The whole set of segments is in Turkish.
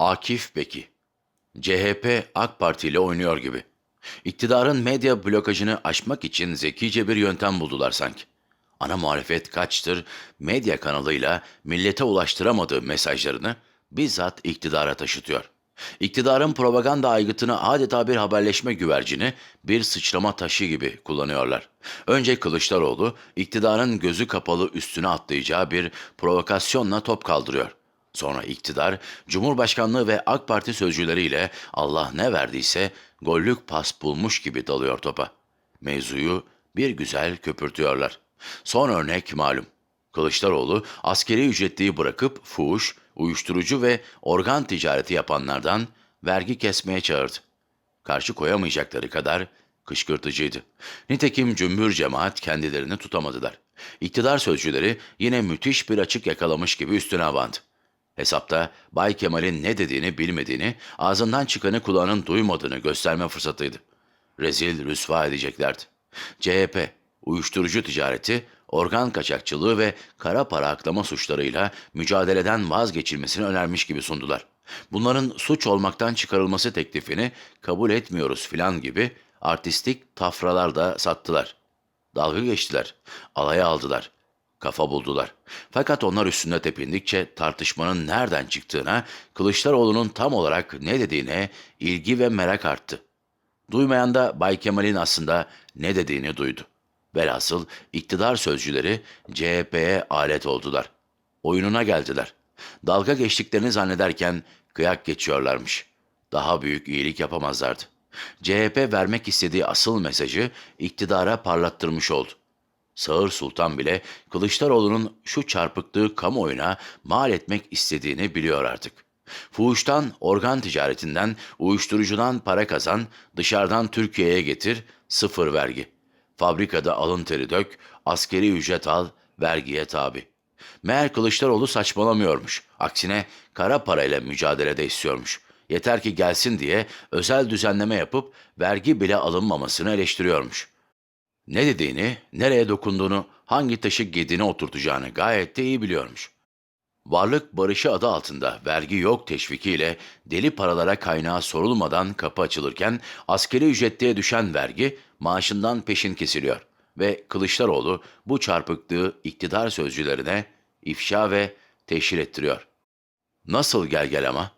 Akif Beki. CHP AK Parti ile oynuyor gibi. İktidarın medya blokajını aşmak için zekice bir yöntem buldular sanki. Ana muhalefet kaçtır medya kanalıyla millete ulaştıramadığı mesajlarını bizzat iktidara taşıtıyor. İktidarın propaganda aygıtını adeta bir haberleşme güvercini, bir sıçrama taşı gibi kullanıyorlar. Önce Kılıçdaroğlu, iktidarın gözü kapalı üstüne atlayacağı bir provokasyonla top kaldırıyor. Sonra iktidar, Cumhurbaşkanlığı ve AK Parti sözcüleriyle Allah ne verdiyse gollük pas bulmuş gibi dalıyor topa. Mevzuyu bir güzel köpürtüyorlar. Son örnek malum. Kılıçdaroğlu askeri ücretliyi bırakıp fuhuş, uyuşturucu ve organ ticareti yapanlardan vergi kesmeye çağırdı. Karşı koyamayacakları kadar kışkırtıcıydı. Nitekim cümbür cemaat kendilerini tutamadılar. İktidar sözcüleri yine müthiş bir açık yakalamış gibi üstüne abandı. Hesapta Bay Kemal'in ne dediğini bilmediğini, ağzından çıkanı kulağının duymadığını gösterme fırsatıydı. Rezil rüsva edeceklerdi. CHP, uyuşturucu ticareti, organ kaçakçılığı ve kara para aklama suçlarıyla mücadeleden vazgeçilmesini önermiş gibi sundular. Bunların suç olmaktan çıkarılması teklifini kabul etmiyoruz filan gibi artistik tafralar da sattılar. Dalga geçtiler, alaya aldılar, kafa buldular. Fakat onlar üstünde tepindikçe tartışmanın nereden çıktığına, Kılıçdaroğlu'nun tam olarak ne dediğine ilgi ve merak arttı. Duymayan da Bay Kemal'in aslında ne dediğini duydu. Velhasıl iktidar sözcüleri CHP'ye alet oldular. Oyununa geldiler. Dalga geçtiklerini zannederken kıyak geçiyorlarmış. Daha büyük iyilik yapamazlardı. CHP vermek istediği asıl mesajı iktidara parlattırmış oldu. Sağır Sultan bile Kılıçdaroğlu'nun şu çarpıklığı kamuoyuna mal etmek istediğini biliyor artık. Fuhuştan, organ ticaretinden, uyuşturucudan para kazan, dışarıdan Türkiye'ye getir, sıfır vergi. Fabrikada alın teri dök, askeri ücret al, vergiye tabi. Meğer Kılıçdaroğlu saçmalamıyormuş. Aksine kara parayla mücadelede istiyormuş. Yeter ki gelsin diye özel düzenleme yapıp vergi bile alınmamasını eleştiriyormuş. Ne dediğini, nereye dokunduğunu, hangi taşı gedine oturtacağını gayet de iyi biliyormuş. Varlık barışı adı altında vergi yok teşvikiyle deli paralara kaynağı sorulmadan kapı açılırken askeri ücretliye düşen vergi maaşından peşin kesiliyor ve Kılıçdaroğlu bu çarpıklığı iktidar sözcülerine ifşa ve teşhir ettiriyor. Nasıl gel gel ama?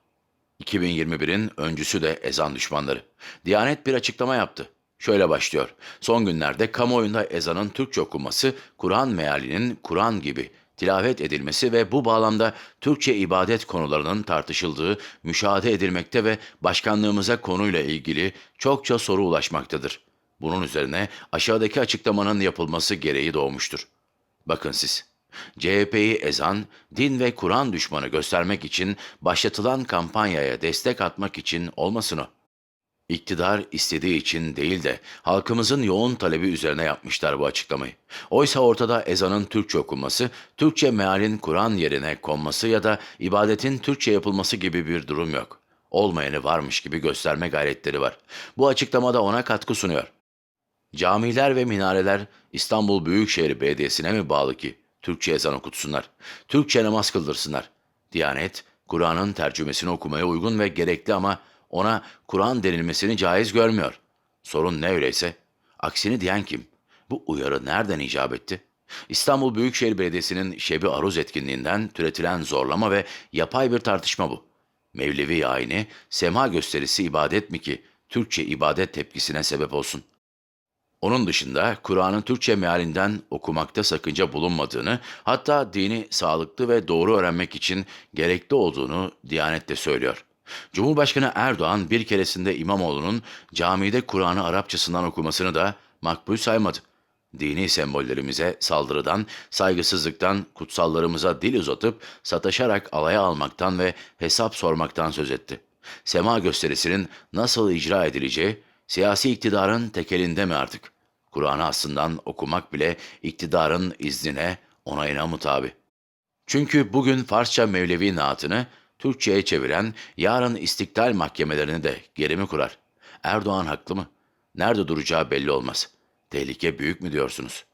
2021'in öncüsü de ezan düşmanları. Diyanet bir açıklama yaptı. Şöyle başlıyor. Son günlerde kamuoyunda ezanın Türkçe okunması, Kur'an mealinin Kur'an gibi tilavet edilmesi ve bu bağlamda Türkçe ibadet konularının tartışıldığı müşahede edilmekte ve başkanlığımıza konuyla ilgili çokça soru ulaşmaktadır. Bunun üzerine aşağıdaki açıklamanın yapılması gereği doğmuştur. Bakın siz, CHP'yi ezan, din ve Kur'an düşmanı göstermek için başlatılan kampanyaya destek atmak için olmasın o. İktidar istediği için değil de halkımızın yoğun talebi üzerine yapmışlar bu açıklamayı. Oysa ortada ezanın Türkçe okunması, Türkçe mealin Kur'an yerine konması ya da ibadetin Türkçe yapılması gibi bir durum yok. Olmayanı varmış gibi gösterme gayretleri var. Bu açıklamada ona katkı sunuyor. Camiler ve minareler İstanbul Büyükşehir Belediyesi'ne mi bağlı ki Türkçe ezan okutsunlar, Türkçe namaz kıldırsınlar? Diyanet, Kur'an'ın tercümesini okumaya uygun ve gerekli ama ona Kur'an denilmesini caiz görmüyor. Sorun ne öyleyse? Aksini diyen kim? Bu uyarı nereden icap etti? İstanbul Büyükşehir Belediyesi'nin Şebi Aruz etkinliğinden türetilen zorlama ve yapay bir tartışma bu. Mevlevi ayini, sema gösterisi ibadet mi ki Türkçe ibadet tepkisine sebep olsun? Onun dışında Kur'an'ın Türkçe mealinden okumakta sakınca bulunmadığını, hatta dini sağlıklı ve doğru öğrenmek için gerekli olduğunu Diyanet de söylüyor. Cumhurbaşkanı Erdoğan bir keresinde İmamoğlu'nun camide Kur'an'ı Arapçasından okumasını da makbul saymadı. Dini sembollerimize saldırıdan, saygısızlıktan, kutsallarımıza dil uzatıp sataşarak alaya almaktan ve hesap sormaktan söz etti. Sema gösterisinin nasıl icra edileceği, siyasi iktidarın tekelinde mi artık? Kur'an'ı aslından okumak bile iktidarın iznine, onayına mutabi. Çünkü bugün Farsça Mevlevi naatını Türkçe'ye çeviren yarın istiklal mahkemelerini de geri mi kurar? Erdoğan haklı mı? Nerede duracağı belli olmaz. Tehlike büyük mü diyorsunuz?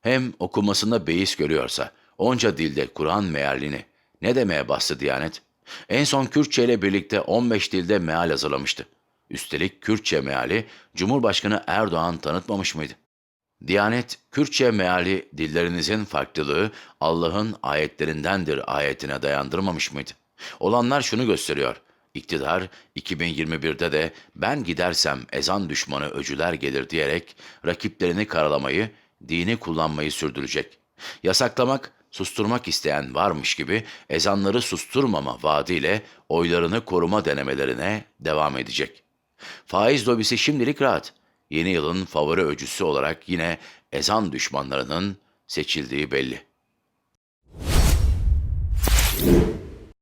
Hem okumasında beis görüyorsa, onca dilde Kur'an mealini ne demeye bastı Diyanet? En son Kürtçe ile birlikte 15 dilde meal hazırlamıştı. Üstelik Kürtçe meali Cumhurbaşkanı Erdoğan tanıtmamış mıydı? Diyanet, Kürtçe meali dillerinizin farklılığı Allah'ın ayetlerindendir ayetine dayandırmamış mıydı? Olanlar şunu gösteriyor. İktidar 2021'de de ben gidersem ezan düşmanı öcüler gelir diyerek rakiplerini karalamayı, dini kullanmayı sürdürecek. Yasaklamak, susturmak isteyen varmış gibi ezanları susturmama vaadiyle oylarını koruma denemelerine devam edecek. Faiz lobisi şimdilik rahat. Yeni yılın favori öcüsü olarak yine ezan düşmanlarının seçildiği belli.